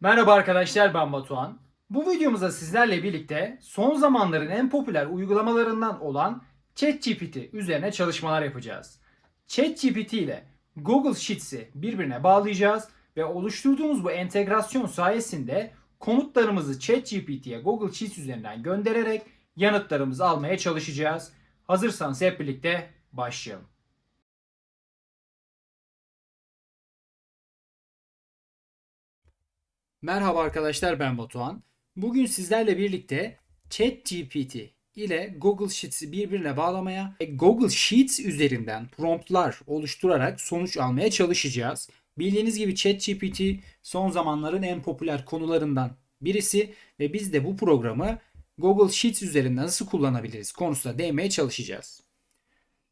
Merhaba arkadaşlar ben Batuhan. Bu videomuzda sizlerle birlikte son zamanların en popüler uygulamalarından olan ChatGPT üzerine çalışmalar yapacağız. ChatGPT ile Google Sheets'i birbirine bağlayacağız ve oluşturduğumuz bu entegrasyon sayesinde komutlarımızı ChatGPT'ye Google Sheets üzerinden göndererek yanıtlarımızı almaya çalışacağız. Hazırsanız hep birlikte başlayalım. Merhaba arkadaşlar ben Batuhan. Bugün sizlerle birlikte ChatGPT ile Google Sheets'i birbirine bağlamaya ve Google Sheets üzerinden promptlar oluşturarak sonuç almaya çalışacağız. Bildiğiniz gibi ChatGPT son zamanların en popüler konularından birisi ve biz de bu programı Google Sheets üzerinden nasıl kullanabiliriz konusuna değinmeye çalışacağız.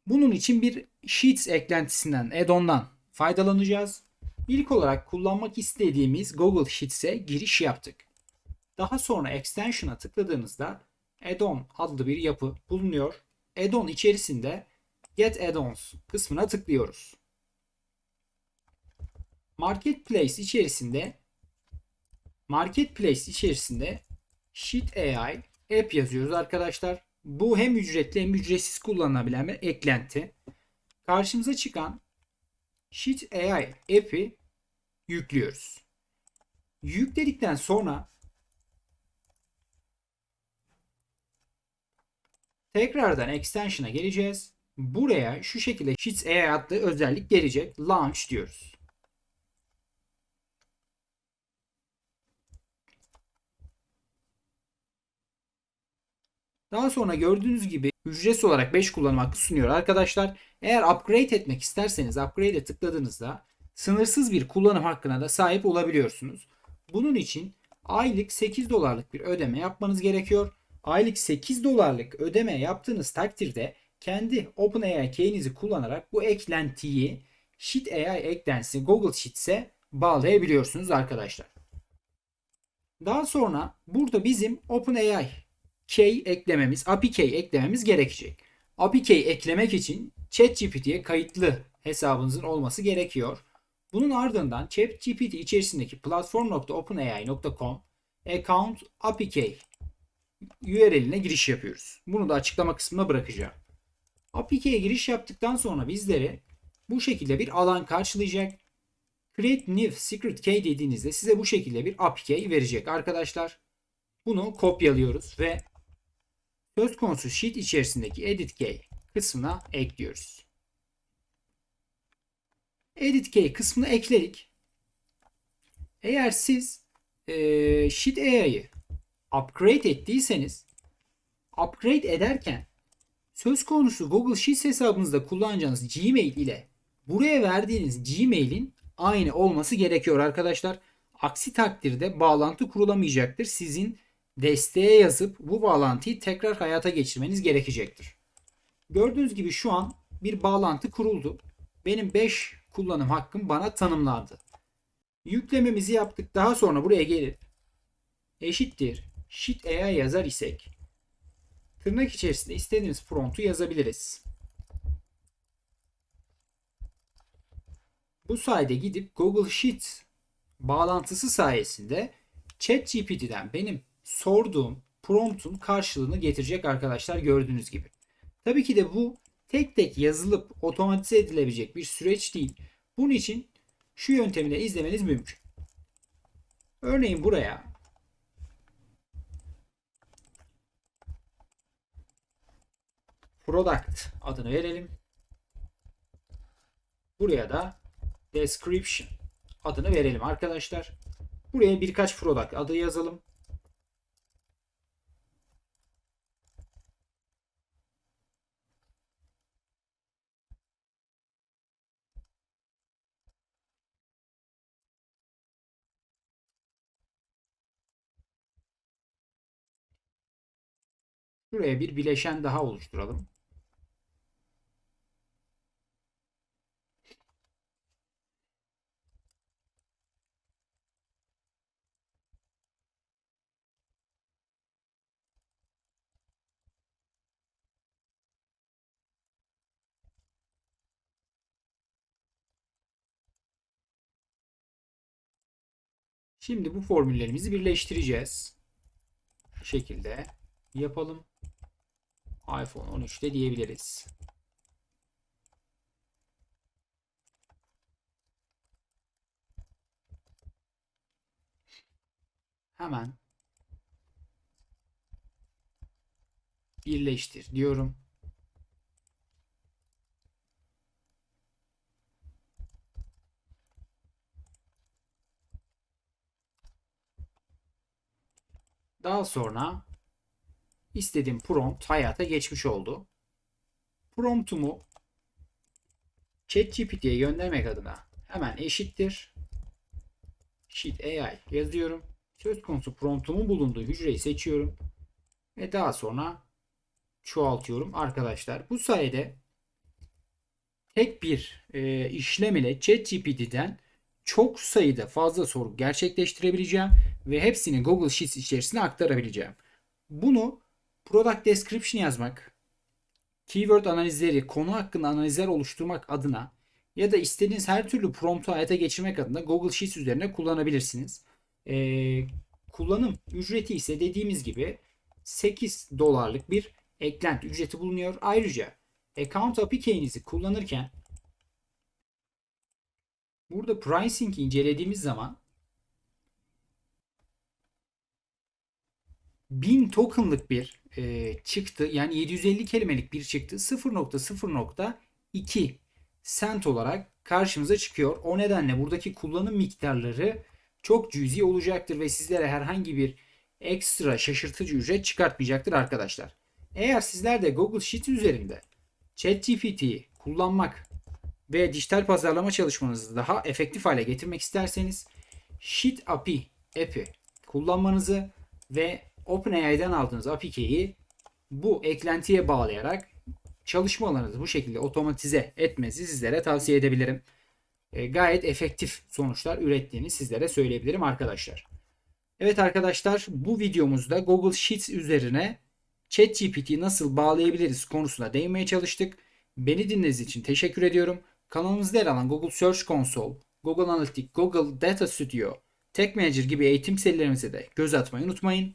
Bunun için bir Sheets eklentisinden, add-on'dan faydalanacağız. İlk olarak kullanmak istediğimiz Google Sheets'e giriş yaptık. Daha sonra Extension'a tıkladığınızda Add-on adlı bir yapı bulunuyor. Add-on içerisinde Get Add-ons kısmına tıklıyoruz. Marketplace içerisinde Marketplace içerisinde Sheet AI App yazıyoruz arkadaşlar. Bu hem ücretli hem ücretsiz kullanılabilen bir eklenti. Karşımıza çıkan Sheet AI app'i yüklüyoruz. Yükledikten sonra tekrardan extension'a geleceğiz. Buraya şu şekilde Sheets AI adlı özellik gelecek. Launch diyoruz. Daha sonra gördüğünüz gibi ücretsiz olarak 5 kullanım hakkı sunuyor arkadaşlar. Eğer upgrade etmek isterseniz upgrade'e tıkladığınızda sınırsız bir kullanım hakkına da sahip olabiliyorsunuz. Bunun için aylık 8 dolarlık bir ödeme yapmanız gerekiyor. Aylık 8 dolarlık ödeme yaptığınız takdirde kendi OpenAI key'inizi kullanarak bu eklentiyi Sheet AI eklentisi Google Sheets'e bağlayabiliyorsunuz arkadaşlar. Daha sonra burada bizim OpenAI key eklememiz, API key eklememiz gerekecek. API key eklemek için ChatGPT'ye kayıtlı hesabınızın olması gerekiyor. Bunun ardından ChatGPT içerisindeki platform.openai.com account API key URL'ine giriş yapıyoruz. Bunu da açıklama kısmına bırakacağım. API key'e giriş yaptıktan sonra bizleri bu şekilde bir alan karşılayacak. Create New Secret Key dediğinizde size bu şekilde bir API key verecek arkadaşlar. Bunu kopyalıyoruz ve söz konusu sheet içerisindeki edit key kısmına ekliyoruz. Edit key kısmını ekledik. Eğer siz e, Sheet AI'yı upgrade ettiyseniz upgrade ederken söz konusu Google Sheets hesabınızda kullanacağınız Gmail ile buraya verdiğiniz Gmail'in aynı olması gerekiyor arkadaşlar. Aksi takdirde bağlantı kurulamayacaktır. Sizin desteğe yazıp bu bağlantıyı tekrar hayata geçirmeniz gerekecektir. Gördüğünüz gibi şu an bir bağlantı kuruldu. Benim 5 kullanım hakkım bana tanımlandı. Yüklememizi yaptık. Daha sonra buraya gelip eşittir sheet AI yazar isek tırnak içerisinde istediğimiz promptu yazabiliriz. Bu sayede gidip Google Sheets bağlantısı sayesinde ChatGPT'den benim sorduğum promptun karşılığını getirecek arkadaşlar gördüğünüz gibi. Tabii ki de bu tek tek yazılıp otomatize edilebilecek bir süreç değil. Bunun için şu yöntemi de izlemeniz mümkün. Örneğin buraya product adını verelim. Buraya da description adını verelim arkadaşlar. Buraya birkaç product adı yazalım. Şuraya bir bileşen daha oluşturalım. Şimdi bu formüllerimizi birleştireceğiz. Şu şekilde yapalım. iPhone 13'te diyebiliriz. Hemen birleştir diyorum. Daha sonra istediğim prompt hayata geçmiş oldu. Promptumu ChatGPT'ye göndermek adına hemen eşittir. Sheet AI yazıyorum. Söz konusu promptumun bulunduğu hücreyi seçiyorum. Ve daha sonra çoğaltıyorum arkadaşlar. Bu sayede tek bir e, işlem ile ChatGPT'den çok sayıda fazla soru gerçekleştirebileceğim ve hepsini Google Sheets içerisine aktarabileceğim. Bunu product description yazmak, keyword analizleri, konu hakkında analizler oluşturmak adına ya da istediğiniz her türlü promptu hayata geçirmek adına Google Sheets üzerine kullanabilirsiniz. Ee, kullanım ücreti ise dediğimiz gibi 8 dolarlık bir eklenti ücreti bulunuyor. Ayrıca Account API key'inizi kullanırken burada pricing incelediğimiz zaman 1000 tokenlık bir e, çıktı yani 750 kelimelik bir çıktı 0.0.2 sent olarak karşımıza çıkıyor. O nedenle buradaki kullanım miktarları çok cüzi olacaktır ve sizlere herhangi bir ekstra şaşırtıcı ücret çıkartmayacaktır arkadaşlar. Eğer sizler de Google Sheets üzerinde ChatGPT'yi kullanmak ve dijital pazarlama çalışmanızı daha efektif hale getirmek isterseniz Sheet API app'i kullanmanızı ve OpenAI'den aldığınız API'yi bu eklentiye bağlayarak çalışmalarınızı bu şekilde otomatize etmenizi sizlere tavsiye edebilirim. E, gayet efektif sonuçlar ürettiğini sizlere söyleyebilirim arkadaşlar. Evet arkadaşlar bu videomuzda Google Sheets üzerine ChatGPT'yi nasıl bağlayabiliriz konusuna değinmeye çalıştık. Beni dinlediğiniz için teşekkür ediyorum. Kanalımızda yer alan Google Search Console, Google Analytics, Google Data Studio, Tech Manager gibi eğitim serilerimize de göz atmayı unutmayın.